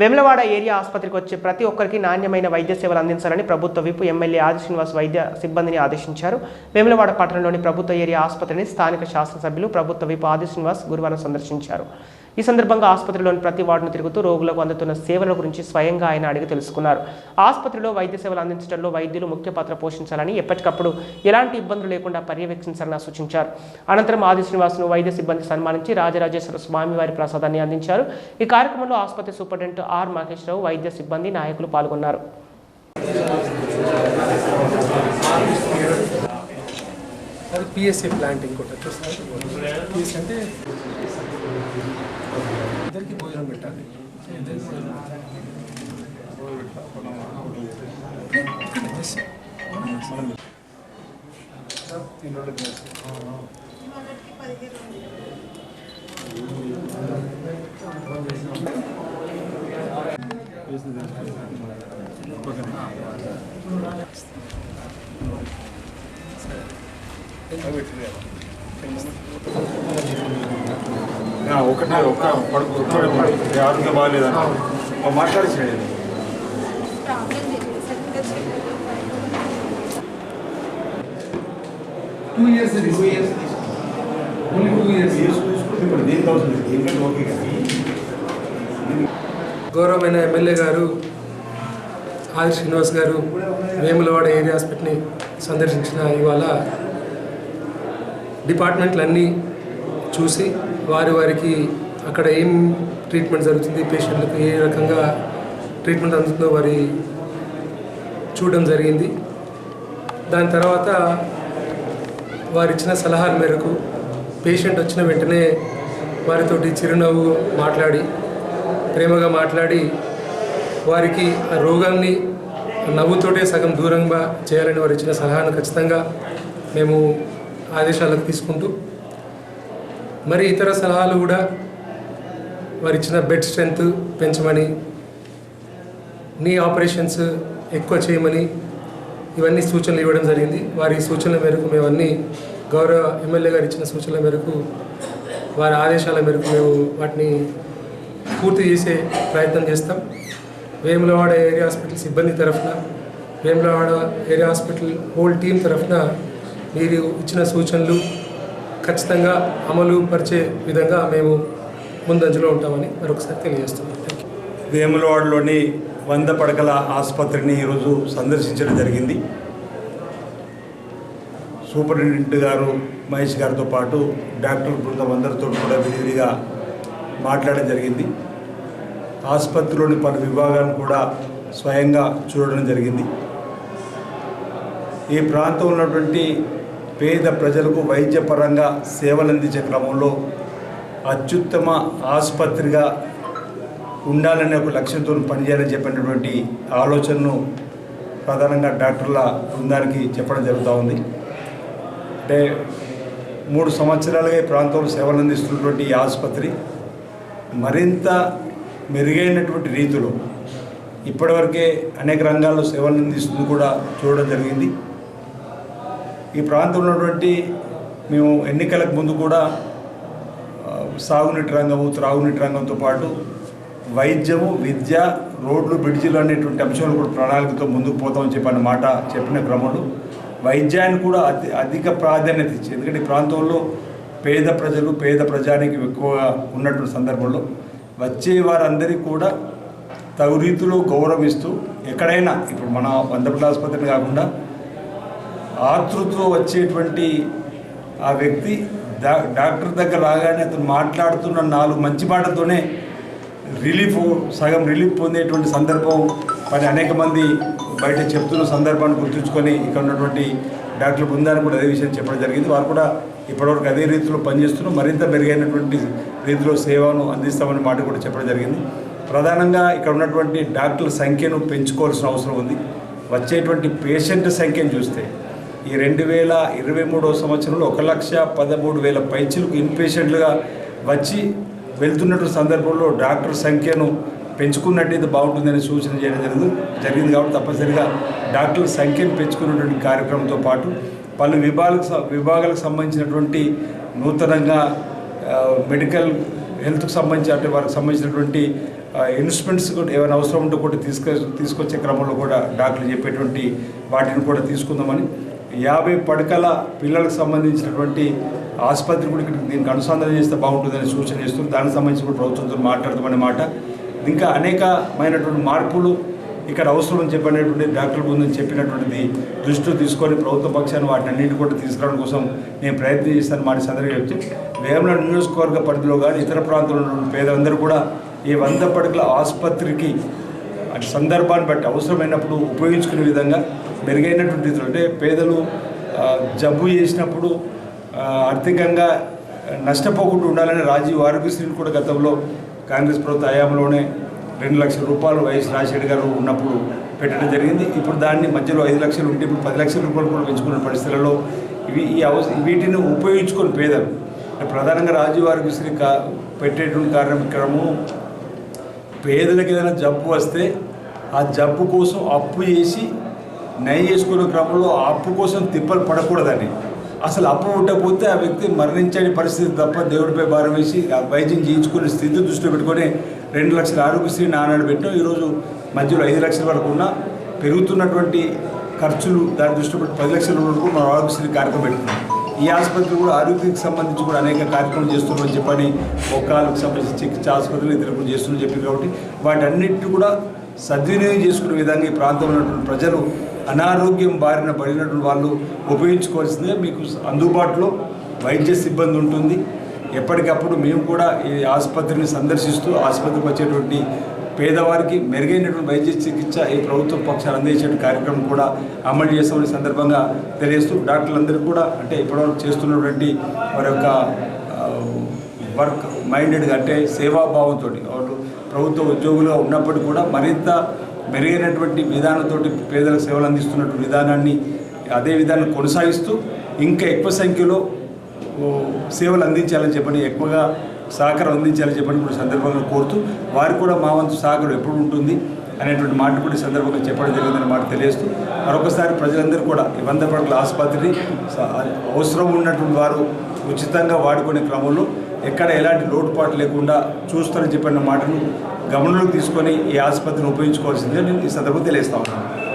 Vemulawada area ఆసుపత్రికి వచ్చే ప్రతి ఒక్కరికి నాణ్యమైన వైద్య సేవలు అందించాలని ప్రభుత్వ విప్ ఎమ్మెల్యే ఆది శ్రీనివాస్ వైద్య సిబ్బందిని ఆదేశించారు. వెమ్లవాడ పట్టణంలోని ప్రభుత్వ ఏరియా ఆసుపత్రిని స్థానిక శాసనసభ్యులు ప్రభుత్వ విప్ ఆది శ్రీనివాస్ గురువారం సందర్శించారు. ఈ సందర్భంగా ఆసుపత్రిలోని ప్రతి వార్డును తిరుగుతూ రోగులకు అందుతున్న సేవల గురించి స్వయంగా ఆయన అడిగి తెలుసుకున్నారు. ఆసుపత్రిలో వైద్య సేవలు అందించడంలో వైద్యులు ముఖ్య పాత్ర పోషించాలని ఎప్పటికప్పుడు ఎలాంటి ఇబ్బందులు లేకుండా పర్యవేక్షించాలని సూచించారు. అనంతరం ఆది శ్రీనివాసును వైద్య సిబ్బంది సన్మానించి రాజరాజేశ్వర స్వామివారి ప్రసాదాన్ని అందించారు. ఈ కార్యక్రమంలో ఆసుపత్రి సూపరింటెండెంట్ ఆర్ మహేశ్వరరావు వైద్య సిబ్బంది నాయకులు పాల్గొన్నారు. పిఎస్సి ప్లాంట్ ఇంకోటి పిఎస్సి అంటే ఒకటి ఒక పడుకు ఆరోగ్యం పడుకు మాట్లాడి బాగాలేదని two years two years only two years ఇప్పుడు దీనికి అవసరం లేదు. దీనికంటే ఓకే కానీ. గౌరవమైన ఎమ్మెల్యే గారు ఆది శ్రీనివాస్ గారు వేములవాడ ఏరియా హాస్పిటల్ని సందర్శించిన ఇవాళ డిపార్ట్మెంట్లన్నీ చూసి వారి వారికి అక్కడ ఏం ట్రీట్మెంట్ జరుగుతుంది పేషెంట్లకు ఏ రకంగా ట్రీట్మెంట్ అందుతుందో వారి చూడడం జరిగింది. దాని తర్వాత వారు ఇచ్చిన సలహాల మేరకు పేషెంట్ వచ్చిన వెంటనే వారితోటి చిరునవ్వు మాట్లాడి ప్రేమగా మాట్లాడి వారికి ఆ రోగాన్ని నవ్వుతోటే సగం దూరంగా చేయాలని వారు ఇచ్చిన సలహాను ఖచ్చితంగా మేము ఆదేశాలకు తీసుకుంటూ మరి ఇతర సలహాలు కూడా వారు ఇచ్చిన బెడ్ స్ట్రెంత్ పెంచమని నీ ఆపరేషన్స్ ఎక్కువ చేయమని ఇవన్నీ సూచనలు ఇవ్వడం జరిగింది. వారి సూచనల మేరకు మేము అన్ని గౌరవ ఎమ్మెల్యే గారు ఇచ్చిన సూచనల మేరకు వారి ఆదేశాల మేరకు మేము వాటిని పూర్తి చేసే ప్రయత్నం చేస్తాం. వేములవాడ ఏరియా హాస్పిటల్ సిబ్బంది తరఫున Vemulawada area hospital whole team తరఫున మీరు ఇచ్చిన సూచనలు ఖచ్చితంగా అమలు పరిచే విధంగా మేము ముందంజలో ఉంటామని మరొకసారి తెలియజేస్తున్నాం. వేములవాడలోని వంద పడకల ఆసుపత్రిని ఈరోజు సందర్శించడం జరిగింది. సూపరింటెండెంట్ గారు మహేష్ గారితో పాటు డాక్టర్ బృందం అందరితో కూడా విడివిడిగా మాట్లాడడం జరిగింది. ఆసుపత్రిలోని పలు విభాగాలను కూడా స్వయంగా చూడడం జరిగింది. ఈ ప్రాంతంలో ఉన్నటువంటి పేద ప్రజలకు వైద్యపరంగా సేవలు అందించే క్రమంలో అత్యుత్తమ ఆసుపత్రిగా ఉండాలనే ఒక లక్ష్యంతో పనిచేయాలని చెప్పినటువంటి ఆలోచనను ప్రధానంగా డాక్టర్ల బృందానికి చెప్పడం జరుగుతూ ఉంది. అంటే మూడు సంవత్సరాలుగా ఈ ప్రాంతంలో సేవలు అందిస్తున్నటువంటి ఈ ఆసుపత్రి మరింత మెరుగైనటువంటి రీతిలో ఇప్పటివరకే అనేక రంగాల్లో సేవలు అందిస్తుంది కూడా చూడడం జరిగింది. ఈ ప్రాంతంలో ఉన్నటువంటి మేము ఎన్నికలకు ముందు కూడా సాగునీటి రంగము త్రాగునీటి రంగంతో పాటు వైద్యము విద్య రోడ్లు బ్రిడ్జిలు అనేటువంటి అంశాలు కూడా ప్రణాళికతో ముందుకు పోతామని చెప్పిన మాట చెప్పిన క్రమంలో వైద్యాన్ని కూడా అతి అధిక ప్రాధాన్యత ఇచ్చి ఎందుకంటే ఈ ప్రాంతంలో పేద ప్రజలు పేద ప్రజానికి ఎక్కువగా ఉన్నటువంటి సందర్భంలో వచ్చే వారందరికీ కూడా తగు రీతిలో గౌరవిస్తూ ఎక్కడైనా ఇప్పుడు మన వందపల్లి ఆసుపత్రిని కాకుండా ఆతృత్వం వచ్చేటువంటి ఆ వ్యక్తి డా డాక్టర్ దగ్గర రాగానే అతను మాట్లాడుతున్న నాలుగు మంచి మాటతోనే రిలీఫ్ సగం రిలీఫ్ పొందేటువంటి సందర్భం మరి అనేక మంది బయట చెప్తున్న సందర్భాన్ని గుర్తుంచుకొని ఇక్కడ ఉన్నటువంటి డాక్టర్ బృందాన్ని కూడా అదే విషయం చెప్పడం జరిగింది. వారు కూడా ఇప్పటివరకు అదే రీతిలో పనిచేస్తూ మరింత మెరుగైనటువంటి రీతిలో సేవను అందిస్తామని మాట కూడా చెప్పడం జరిగింది. ప్రధానంగా ఇక్కడ ఉన్నటువంటి డాక్టర్ల సంఖ్యను పెంచుకోవాల్సిన అవసరం ఉంది. వచ్చేటువంటి పేషెంట్ సంఖ్యను చూస్తే ఈ రెండు వేల ఇరవై మూడవ సంవత్సరంలో ఒక లక్ష పదమూడు వేల పైచులకు ఇన్పేషెంట్లుగా వచ్చి వెళ్తున్నటువంటి సందర్భంలో డాక్టర్ సంఖ్యను పెంచుకున్నట్టయితే బాగుంటుందని సూచన చేయడం జరిగింది. జరిగింది కాబట్టి తప్పనిసరిగా డాక్టర్ల సంఖ్యను పెంచుకున్నటువంటి కార్యక్రమంతో పాటు పలు విభాగాలకు విభాగాలకు సంబంధించినటువంటి నూతనంగా మెడికల్ హెల్త్కి సంబంధించి అంటే వారికి సంబంధించినటువంటి ఇన్స్ట్రుమెంట్స్ కూడా ఏమైనా అవసరం ఉంటే కూడా తీసుకొ తీసుకొచ్చే క్రమంలో కూడా డాక్టర్లు చెప్పేటువంటి వాటిని కూడా తీసుకుందామని. యాభై పడకల పిల్లలకు సంబంధించినటువంటి ఆసుపత్రి కూడా ఇక్కడ దీనికి అనుసంధానం చేస్తే బాగుంటుందని సూచన చేస్తుంది దానికి సంబంధించి కూడా ప్రభుత్వంతో మాట్లాడదామనే మాట. ఇంకా అనేకమైనటువంటి మార్పులు ఇక్కడ అవసరం అని చెప్పినటువంటి డాక్టర్ బృందని చెప్పినటువంటిది దృష్టిలో తీసుకొని ప్రభుత్వ పక్షాన్ని వాటిని అన్నింటి కూడా తీసుకురావడం కోసం నేను ప్రయత్నం చేస్తాను మాట సందర్భంగా చెప్తే వేమనాడు నియోజకవర్గ పరిధిలో కానీ ఇతర ప్రాంతంలో ఉన్న పేదలందరూ కూడా ఈ వంద పడకల ఆసుపత్రికి అటు సందర్భాన్ని బట్టి అవసరమైనప్పుడు ఉపయోగించుకునే విధంగా మెరుగైనటువంటి రీతిలో అంటే పేదలు జబ్బు చేసినప్పుడు ఆర్థికంగా నష్టపోకుండా ఉండాలని రాజీవ్ ఆరోగ్యశ్రీని కూడా గతంలో కాంగ్రెస్ ప్రభుత్వ హయాంలోనే రెండు లక్షల రూపాయలు వైఎస్ రాజశేఖర్ గారు ఉన్నప్పుడు పెట్టడం జరిగింది. ఇప్పుడు దాన్ని మధ్యలో ఐదు లక్షలు ఉంటే ఇప్పుడు పది లక్షల రూపాయలు కూడా పెంచుకున్న పరిస్థితులలో ఇవి ఈ అవస వీటిని ఉపయోగించుకొని పేదలు. ప్రధానంగా రాజీవ్ ఆరోగ్యశ్రీ కా పెట్టేటువంటి కార్యక్రమము పేదలకు ఏదైనా జబ్బు వస్తే ఆ జబ్బు కోసం అప్పు చేసి నయం చేసుకునే క్రమంలో ఆ అప్పు కోసం తిప్పలు పడకూడదని అసలు అప్పు ఉండకపోతే ఆ వ్యక్తి మరణించని పరిస్థితి తప్ప దేవుడిపై భారం వేసి ఆ వైద్యం చేయించుకునే స్థితి దృష్టిలో పెట్టుకొని రెండు లక్షల ఆరోగ్యశ్రీ నానాడు పెట్టాం ఈరోజు మధ్యలో ఐదు లక్షల వరకు ఉన్న పెరుగుతున్నటువంటి ఖర్చులు దాని దృష్టిలో పెట్టి పది లక్షల వరకు మనం ఆరోగ్యశ్రీ కార్యక్రమం పెడుతున్నాం ఈ ఆసుపత్రి కూడా ఆరోగ్యానికి సంబంధించి కూడా అనేక కార్యక్రమాలు చేస్తున్నామని చెప్పని ఒక్కళ్ళకి సంబంధించి చికిత్స ఆసుపత్రులు ఇద్దరు కూడా చేస్తున్నామని చెప్పి కాబట్టి వాటన్నిటి కూడా సద్వినియోగం చేసుకునే విధంగా ఈ ప్రాంతంలో ఉన్నటువంటి ప్రజలు అనారోగ్యం బారిన పడినటువంటి వాళ్ళు ఉపయోగించుకోవాల్సిందే మీకు అందుబాటులో వైద్య సిబ్బంది ఉంటుంది. ఎప్పటికప్పుడు మేము కూడా ఈ ఆసుపత్రిని సందర్శిస్తూ ఆసుపత్రికి వచ్చేటువంటి పేదవారికి మెరుగైనటువంటి వైద్య చికిత్స ఈ ప్రభుత్వ పక్షాలు అందించే కార్యక్రమం కూడా అమలు చేస్తామని సందర్భంగా తెలియజేస్తూ డాక్టర్లందరూ కూడా అంటే ఇప్పటివరకు చేస్తున్నటువంటి వారి యొక్క వర్క్ మైండెడ్గా అంటే సేవాభావంతో వాళ్ళు ప్రభుత్వ ఉద్యోగులుగా ఉన్నప్పటికీ కూడా మరింత మెరుగైనటువంటి విధానంతో పేదలకు సేవలు అందిస్తున్నటువంటి విధానాన్ని అదే విధానం కొనసాగిస్తూ ఇంకా ఎక్కువ సంఖ్యలో సేవలు అందించాలని చెప్పని ఎక్కువగా సహకారం అందించాలని చెప్పని కూడా సందర్భంగా కోరుతూ వారు కూడా మా వంతు సహకారం ఎప్పుడు ఉంటుంది అనేటువంటి మాట కూడా సందర్భంగా చెప్పడం జరిగిందనే మాట తెలియజేస్తూ మరొకసారి ప్రజలందరూ కూడా ఈ వంద పడకల అవసరం ఉన్నటువంటి వారు ఉచితంగా వాడుకునే క్రమంలో ఎక్కడ ఎలాంటి లోటుపాటు లేకుండా చూస్తారని చెప్పిన మాటను గమనంలోకి తీసుకొని ఈ ఆసుపత్రిని ఉపయోగించుకోవాల్సిందే నేను ఈ సందర్భంగా తెలియజేస్తా ఉన్నాను.